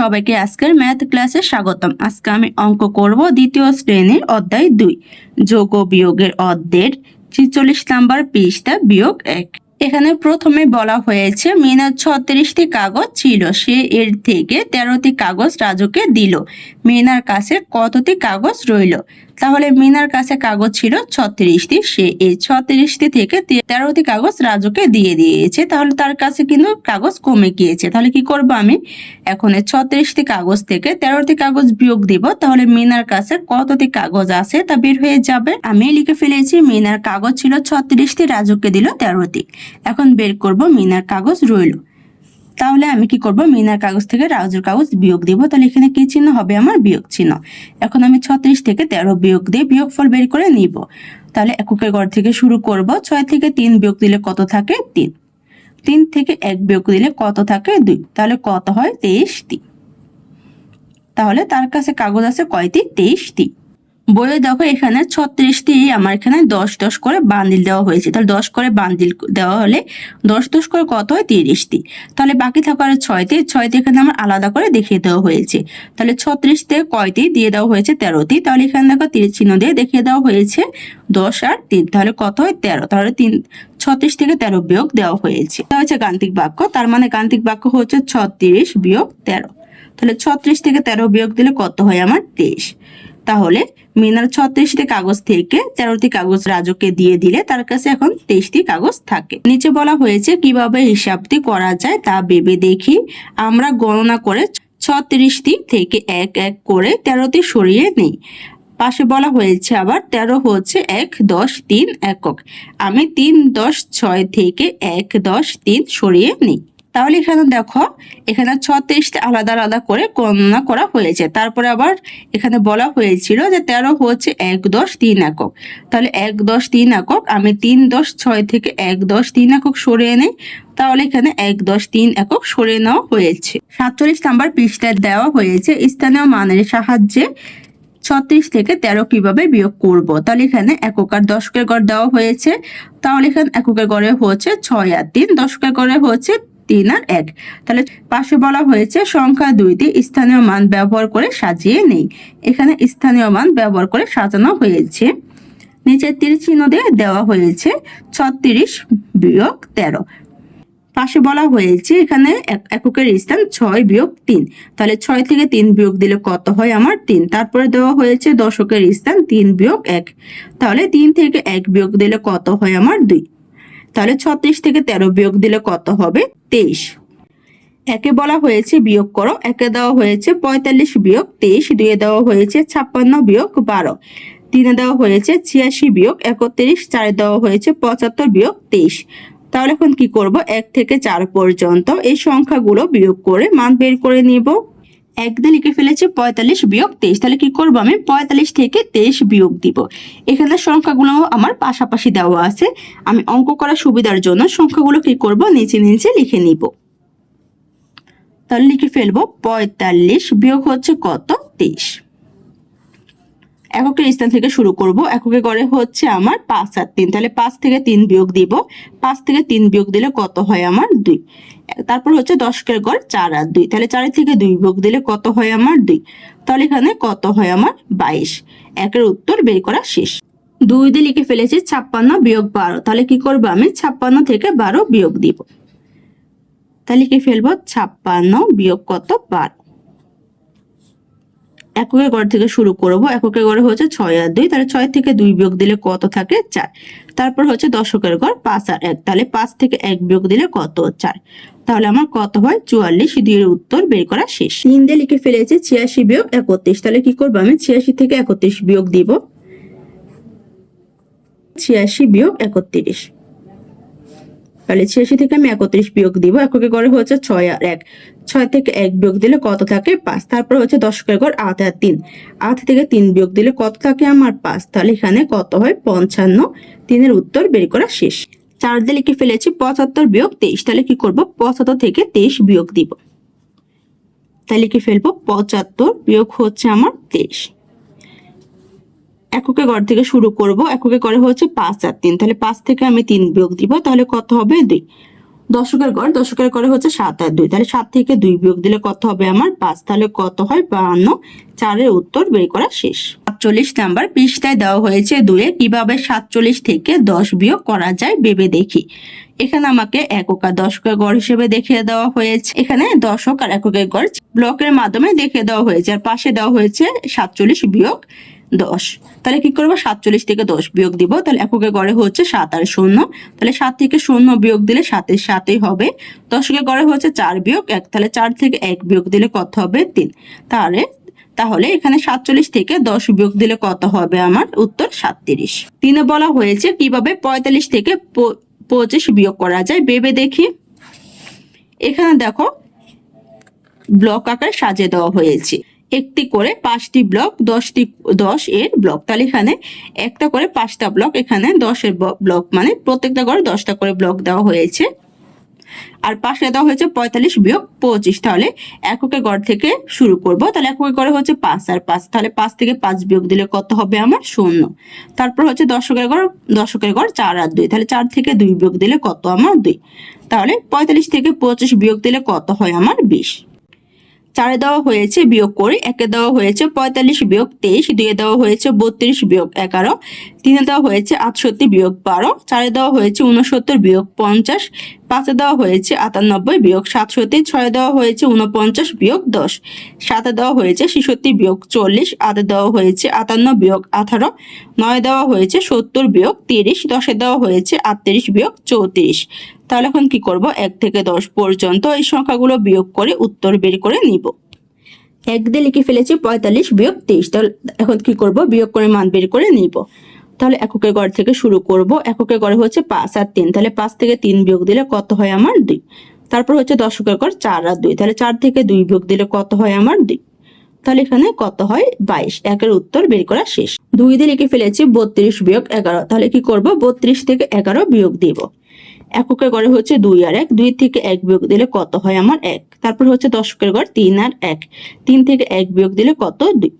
সবাইকে আজকের ম্যাথ ক্লাসে স্বাগতম। আজকে আমি অঙ্ক করব দ্বিতীয় শ্রেণির অধ্যায় দুই। যোগ বিয়োগের অর্ধের ছিচল্লিশ নাম্বার পৃষ্ঠা বিয়োগ এক। এখানে প্রথমে বলা হয়েছে মিনার ছত্রিশটি কাগজ ছিল, সে এর থেকে তেরোটি কাগজ রাজুকে দিল। মিনার কাছে কতটি কাগজ রইল? তাহলে মিনার কাছে কাগজ ছিল ছত্রিশটি, সে এই ছত্রিশটি থেকে তেরোটি কাগজ রাজুকে দিয়ে দিয়েছে। তাহলে তার কাছে কিন্তু কাগজ কমে গিয়েছে। তাহলে কি করব আমি? এখন এই ছত্রিশটি কাগজ থেকে তেরোটি কাগজ বিয়োগ দিব, তাহলে মিনার কাছে কতটি কাগজ আছে তা বের হয়ে যাবে? আমি লিখে ফেলেছি, মিনার কাগজ ছিল ছত্রিশটি, রাজুকে দিল তেরোটি। এখন বের করব মিনার কাগজ রইল। তাহলে আমি কি করব? মিনার কাগজ থেকে রাজুর কাগজ বিয়োগ দিব। তাহলে এখানে কি চিহ্ন হবে? আমার বিয়োগ চিহ্ন। এখন আমি ছত্রিশ থেকে তেরো বিয়োগ দিয়ে বিয়োগফল বের করে নিব। তাহলে এককের ঘর থেকে শুরু করব। ছয় থেকে তিন বিয়োগ দিলে কত থাকে? তিন। তিন থেকে এক বিয়োগ দিলে কত থাকে? দুই। তাহলে কত হয়? তেইশটি। তাহলে তার কাছে কাগজ আছে কয়টি? তেইশটি। বইয়ে দেখো এখানে ছত্রিশটি আমার এখানে দশ দশ করে বান্দিল দেওয়া হয়েছে। তাহলে দশ করে বান্দিল দেওয়া হলে দশ দশ করে কত হয়? তিরিশটি। তাহলে বাকি থাকার ছয়টি। ছয়টি এখানে আমার আলাদা করে দেখিয়ে দেওয়া হয়েছে। তাহলে ছত্রিশতে কয়টি? দিয়ে দেওয়া হয়েছে তেরোটি। তাহলে এখানে দেখো তিরিশ চিহ্ন দিয়ে দেখিয়ে দেওয়া হয়েছে দশ আর তিন। তাহলে কত হয়? তেরো। তাহলে তিন, ছত্রিশ থেকে তেরো বিয়োগ দেওয়া হয়েছে। তা হচ্ছে গান্তিক বাক্য। তার মানে গান্তিক বাক্য হচ্ছে ছত্রিশ বিয়োগ তেরো। তাহলে ছত্রিশ থেকে তেরো বিয়োগ দিলে কত হয়? আমার তেইশ। তাহলে মিনার ছত্রিশটি কাগজ থেকে তেরোটি কাগজ রাজুকে দিয়ে দিলে তার কাছে এখন তেইশটি কাগজ থাকে। নিচে বলা হয়েছে কীভাবে হিসাবটি করা যায় তা ভেবে দেখি। আমরা গণনা করে ছত্রিশটি থেকে এক এক করে তেরোটি সরিয়ে নিই। পাশে বলা হয়েছে আবার তেরো হচ্ছে এক, দশ, তিন একক। আমি তিন, দশ, ছয় থেকে এক, দশ, তিন সরিয়ে নিই। তাহলে এখানে দেখো, এখানে ছত্রিশটা আলাদা আলাদা করে গণনা করা হয়েছে। তারপরে আবার এখানে বলা হয়েছিল যে তেরো হচ্ছে এক দশ তিন একক। তাহলে এক দশ তিন একক, আমি তিন দশ ছয় থেকে এক দশ তিন একক সরিয়ে নেই তাহলে এখানে এক দশ তিন একক সরিয়ে নেওয়া হয়েছে। সাতচল্লিশ নাম্বার পৃষ্ঠায় দেওয়া হয়েছে স্থানীয় মানের সাহায্যে ছত্রিশ থেকে তেরো কীভাবে বিয়োগ করব। তাহলে এখানে একক আর দশকের গড় দেওয়া হয়েছে। তাহলে এখানে এককের গড়ে হচ্ছে ছয় আর তিন, দশকের গড়ে হচ্ছে তিন আর এক। তাহলে পাশে বলা হয়েছে, সংখ্যা দুইটি স্থানীয় মান ব্যবহার করে সাজিয়ে নেই। এখানে স্থানীয় মান ব্যবহার করে সাজানো হয়েছে। নিচে তীর চিহ্ন দিয়ে দেওয়া হয়েছে, ছত্রিশ বিয়োগ তেরো। পাশে বলা হয়েছে, এখানে এক- এককের স্থান ছয় বিয়োগ তিন। তাহলে ছয় থেকে তিন বিয়োগ দিলে কত হয় আমার তিন? তারপরে দেওয়া হয়েছে, দশকের স্থান তিন বিয়োগ এক। তাহলে তিন থেকে এক বিয়োগ দিলে কত হয় আমার দুই? তাহলে ছত্রিশ থেকে তেরো বিয়োগ দিলে কত হবে? তেইশ। একে বলা হয়েছে বিয়োগ করো, একে দেওয়া হয়েছে পঁয়তাল্লিশ বিয়োগ তেইশ, দুয়ে দেওয়া হয়েছে ছাপ্পান্ন বিয়োগ বারো, তিনে দেওয়া হয়েছে ছিয়াশি বিয়োগ একত্রিশ, চারে দেওয়া হয়েছে পঁচাত্তর বিয়োগ তেইশ। তাহলে এখন কি করব? এক থেকে চার পর্যন্ত এই সংখ্যাগুলো বিয়োগ করে মান বের করে নিব। এক দিয়ে লিখে ফেলেছি পঁয়তাল্লিশ বিয়োগ তেইশ। তাহলে কি করব আমি? পঁয়তাল্লিশ থেকে তেইশ বিয়োগ দিব। এখানে সংখ্যাগুলো আমার পাশাপাশি দেওয়া আছে। আমি অঙ্ক করার সুবিধার জন্য সংখ্যাগুলো কি করব? নিচে নিচে লিখে নিব। তাহলে লিখে ফেলব পঁয়তাল্লিশ বিয়োগ হচ্ছে কত? তেইশ। এককের স্থান থেকে শুরু করব। এককে গড়ে হচ্ছে আমার পাঁচ আর তিন। তাহলে পাঁচ থেকে তিন বিয়োগ দিব। পাঁচ থেকে তিন বিয়োগ দিলে কত হয় আমার দুই। তারপর হচ্ছে দশকের গড় চার আর দুই। তাহলে চারের থেকে দুই ভোগ দিলে কত হয় আমার দুই? তাহলে এখানে কত হয় আমার বাইশ? একের উত্তর বের করা শেষ। দুই দিয়ে লিখে ফেলেছি ছাপ্পান্ন বিয়োগ বারো। তাহলে কি করব আমি? ছাপ্পান্ন থেকে বারো বিয়োগ দিব। তাহলে কি ফেলব ছাপ্পান্ন বিয়োগ কত? বারো। এককের গড় থেকে শুরু করব। এককের গড়ে হচ্ছে ছয় আর দুই, তাহলে ছয় থেকে দুই বিয়োগ দিলে কত থাকে? চার। তারপর হচ্ছে দশকের গড় পাঁচ আর এক, তাহলে পাঁচ থেকে এক বিয়োগ দিলে কত? চার। তাহলে আমার কত হয়? চুয়াল্লিশ। দুইয়ের উত্তর বের করা শেষ। তিন দিয়ে লিখে ফেলেছি ছিয়াশি বিয়োগ একত্রিশ। তাহলে কি করব আমি? ছিয়াশি থেকে একত্রিশ বিয়োগ দিব। ছিয়াশি বিয়োগ একত্রিশ। তাহলে ছিয়াশি থেকে আমি একত্রিশ বিয়োগ দিব। এককে গড়ে হচ্ছে ছয় আর এক। ছয় থেকে এক বিয়োগ দিলে কত থাকে? পাঁচ। তারপর হচ্ছে দশকের গড় আট আর তিন। আট থেকে তিন বিয়োগ দিলে কত থাকে আমার পাঁচ? তাহলে এখানে কত হয়? পঞ্চান্ন। তিনের উত্তর বের করা শেষ। চার দিয়ে লিখে ফেলেছি, পঁচাত্তর বিয়োগ তেইশ। তাহলে কি করব? পঁচাত্তর থেকে তেইশ বিয়োগ দিব। তাহলে কি ফেলব, পঁচাত্তর বিয়োগ হচ্ছে আমার তেইশ। এককে গড় থেকে শুরু করব, এককে গড়ে হচ্ছে পাঁচ আর তিন। তাহলে পাঁচ থেকে আমি তিন বিয়োগ দিব, তাহলে কত হবে দুই? দশকের গড় দশকের গড়ে হচ্ছে সাত আর দুই। তাহলে সাত থেকে দুই বিয়োগ দিলে কত হবে আমার পাঁচ? তাহলে কত হয়? বাহান্ন। চারের উত্তর বের করা শেষ। সাতচল্লিশ নাম্বার, পৃষ্ঠায় দেওয়া হয়েছে দুয়ে কীভাবে সাতচল্লিশ থেকে দশ বিয়োগ করা যায় ভেবে দেখি। এখানে আমাকে একক আর দশকের গড় হিসেবে দেখিয়ে দেওয়া হয়েছে। এখানে দশক আর এককের গড় ব্লকের মাধ্যমে দেখিয়ে দেওয়া হয়েছে। আর পাশে দেওয়া হয়েছে সাতচল্লিশ বিয়োগ দশ। তাহলে কি করব? সাতচল্লিশ থেকে দশ বিয়োগ দিব। তাহলে এককের গড়ে হচ্ছে সাত আর শূন্য। তাহলে সাত থেকে শূন্য বিয়োগ দিলে সাতের সাতই হবে। দশকে গড়ে হচ্ছে চার বিয়োগ এক। তাহলে চার থেকে এক বিয়োগ দিলে কত হবে? তিন। তাহলে তাহলে এখানে সাতচল্লিশ থেকে দশ বিয়োগ দিলে কত হবে আমার? উত্তর সাতত্রিশ। তিনে বলা হয়েছে কীভাবে পঁয়তাল্লিশ থেকে পঁচিশ বিয়োগ করা যায়? ভেবে দেখি। এখানে দেখো, ব্লক আকারে সাজিয়ে দেওয়া হয়েছে। একটি করে পাঁচটি ব্লক দশটি, দশ এর ব্লক তাহলে এখানে একটা করে পাঁচটা ব্লক এখানে দশের ব্লক মানে প্রত্যেকটা ঘরে দশটা করে ব্লক দেওয়া হয়েছে। আর পাশে দেওয়া হয়েছে পঁয়তাল্লিশ বিয়োগ পঁচিশ। তাহলে এককে গড় থেকে শুরু করব। তাহলে এককে গড়ে হচ্ছে পাঁচ আর পাঁচ। তাহলে পাঁচ থেকে পাঁচ বিয়োগ দিলে কত হবে আমার? শূন্য। তারপর হচ্ছে দশকের গড় দশকের গড় চার আর দুই। তাহলে চার থেকে দুই বিয়োগ দিলে কত আমার দুই? তাহলে পঁয়তাল্লিশ থেকে পঁচিশ বিয়োগ দিলে কত হয় আমার বিশ? চারে দেওয়া হয়েছে বিয়োগ করে, একে দেওয়া হয়েছে পঁয়তাল্লিশ বিয়োগ তেইশ, দুয়ে দেওয়া হয়েছে বত্রিশ বিয়োগ এগারো। তিনে দেওয়া হয়েছে আটষট্টি বিয়োগ বারো, চারে দেওয়া হয়েছে উনসত্তর বিয়োগ পঞ্চাশ, পাঁচে দেওয়া হয়েছে আটানব্বই বিয়োগ সাতষট্টি, ছয়ে দেওয়া হয়েছে উনপঞ্চাশ বিয়োগ দশ, সাতে দেওয়া হয়েছে ছেষট্টি বিয়োগ চল্লিশ, আটে দেওয়া হয়েছে আটান্ন বিয়োগ আঠারো, নয় দেওয়া হয়েছে সত্তর বিয়োগ তিরিশ, দশে দেওয়া হয়েছে আটত্রিশ বিয়োগ চৌত্রিশ। তাহলে এখন কি করব? এক থেকে দশ পর্যন্ত এই সংখ্যাগুলো বিয়োগ করে উত্তর বের করে নিব। এক দিয়ে লিখে ফেলেছি পঁয়তাল্লিশ বিয়োগ তেইশ তাহলে এখন কি করব? বিয়োগ করে মান বের করে নিব। তাহলে এককের গড় থেকে শুরু করব। এককের গড়ে হচ্ছে পাঁচ আর তিন। তাহলে পাঁচ থেকে তিন বিয়োগ দিলে কত হয় আমার দুই? তারপর হচ্ছে দশকের গড় চার আর দুই। তাহলে চার থেকে দুই বিয়োগ দিলে কত হয় আমার দুই? তাহলে এখানে কত হয়? বাইশ। একের উত্তর বের করা শেষ। দুই দিয়ে লিখে ফেলেছি বত্রিশ বিয়োগ এগারো। তাহলে কি করব? বত্রিশ থেকে এগারো বিয়োগ দিব। এককের গড়ে হচ্ছে দুই আর এক। দুই থেকে এক বিয়োগ দিলে কত হয় আমার এক? তারপর হচ্ছে দশকের গড় তিন আর এক। তিন থেকে এক বিয়োগ দিলে কত দুই?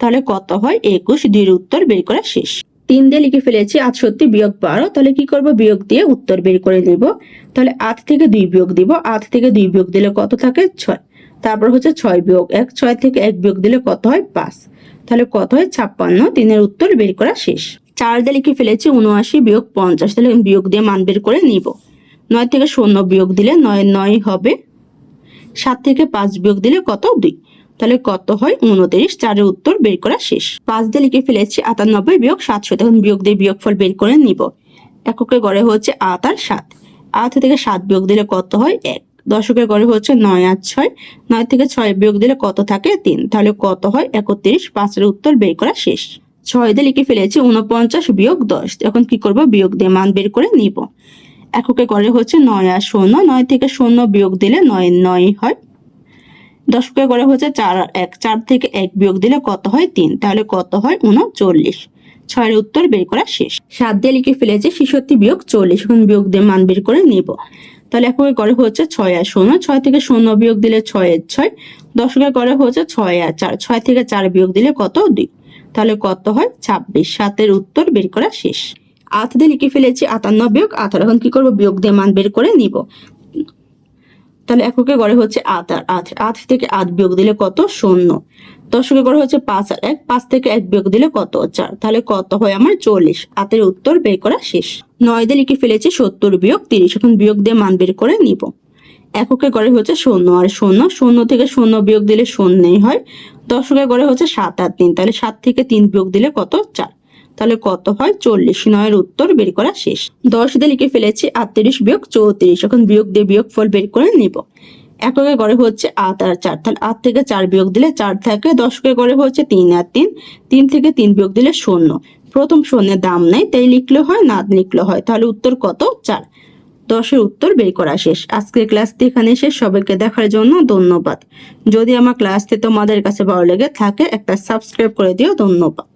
তাহলে কত হয়? একুশ। দুইয়ের উত্তর বের করা শেষ। তিন দিয়ে লিখে ফেলেছি আটষট্টি বিয়োগ বারো, তাহলে কি করব? বিয়োগ দিয়ে উত্তর বের করে নেব। তাহলে আট থেকে দুই বিয়োগ দিব। আট থেকে দুই বিয়োগ দিলে কত থাকে? ছয়। তারপর হচ্ছে ছয় বিয়োগ এক, ছয় থেকে এক বিয়োগ দিলে কত হয়? পাঁচ। তাহলে কত হয়? ছাপ্পান্ন। তিনের উত্তর বের করা শেষ। চার দিয়ে লিখে ফেলেছি উনআশি বিয়োগ পঞ্চাশ, তাহলে বিয়োগ দিয়ে মান বের করে নিব। নয় থেকে শূন্য বিয়োগ দিলে নয় নয় হবে। সাত থেকে পাঁচ বিয়োগ দিলে কত? দুই। তাহলে কত হয়? উনত্রিশ। চারের উত্তর বের করা শেষ। পাঁচ দিয়ে লিখে ফেলেছি আটানব্বই বিয়োগ সাতশো তখন বিয়োগ দিয়ে বিয়োগফল বের করে নিব। এককের গড়ে হচ্ছে আট আর সাত। আট থেকে সাত বিয়োগ দিলে কত হয়? এক। দশকের গড়ে হচ্ছে নয় আর ছয়। নয় থেকে ছয় বিয়োগ দিলে কত থাকে? তিন। তাহলে কত হয়? একত্রিশ। পাঁচের উত্তর বের করা শেষ। ছয় দিয়ে লিখে ফেলেছি উনপঞ্চাশ বিয়োগ দশ। এখন কি করব? বিয়োগ দিয়ে মান বের করে নিব। এককে গড়ে হচ্ছে নয় আর শূন্য। নয় থেকে শূন্য বিয়োগ দিলে নয় নয় হয়। দশকে করে হচ্ছে চার এক। চার থেকে এক বিয়োগ দিলে কত হয়? তিন। তাহলে কত হয়? উনচল্লিশ। ছয়ের উত্তর বের করা শেষ। সাত দিয়ে লিখে ফেলেছে, ছেষট্টি বিয়োগ চল্লিশ। এখন বিয়োগ দিয়ে মান বের করে নিব। তাহলে এককে গড়ে হচ্ছে ছয় আর শূন্য। ছয় থেকে শূন্য বিয়োগ দিলে ছয়ের ছয়। দশকের করে হচ্ছে ছয় আর চার। ছয় থেকে চার বিয়োগ দিলে কত? দুই। তাহলে কত হয়? ছাব্বিশ। সাতের উত্তর বের করা শেষ। আট দিয়ে লিখে ফেলেছি, আটান্ন বিয়োগ আঠারো। এখন কি করব? বিয়োগ দিয়ে মান বের করে নিব। তাহলে এককে গড়ে হচ্ছে আট, আর আট আট থেকে আট বিয়োগ দিলে কত? শূন্য। দশকে গড়ে হচ্ছে পাঁচ, আর এক, পাঁচ থেকে এক বিয়োগ দিলে কত? চার। তাহলে কত হয় আমার চল্লিশ। আটের উত্তর বের করা শেষ। নয় দিয়ে লিখে ফেলেছি সত্তর বিয়োগ তিরিশ। এখন বিয়োগ দিয়ে মান বের করে নিব। এককে গড়ে হচ্ছে শূন্য, আর শূন্য শূন্য থেকে শূন্য বিয়োগ দিলে শূন্যই হয়। দশকে গড়ে হচ্ছে সাত আর তিন। তাহলে সাত থেকে তিন বিয়োগ দিলে কত? চার। তাহলে কত হয়? চল্লিশ। নয়ের উত্তর বের করা শেষ। দশ দিয়ে লিখে ফেলেছি, আটত্রিশ বিয়োগ চৌত্রিশ। এখন বিয়োগ দিয়ে বিয়োগ ফল বের করে নিব। এককে গড়ে হচ্ছে আট আর চার। তাহলে আট থেকে চার বিয়োগ দিলে চার থাকে, দশকে গড়ে হচ্ছে তিন আর তিন। তিন থেকে তিন বিয়োগ দিলে শূন্য। প্রথম শূন্যের দাম নেই, তাই লিখলে হয় না লিখলে হয়। তাহলে উত্তর কত? চার। দশের উত্তর বের করা শেষ। আজকের ক্লাসটি এখানে শেষ। সবাইকে দেখার জন্য ধন্যবাদ। যদি আমার ক্লাসটি তোমাদের কাছে ভালো লেগে থাকে, একটা সাবস্ক্রাইব করে দিও। ধন্যবাদ।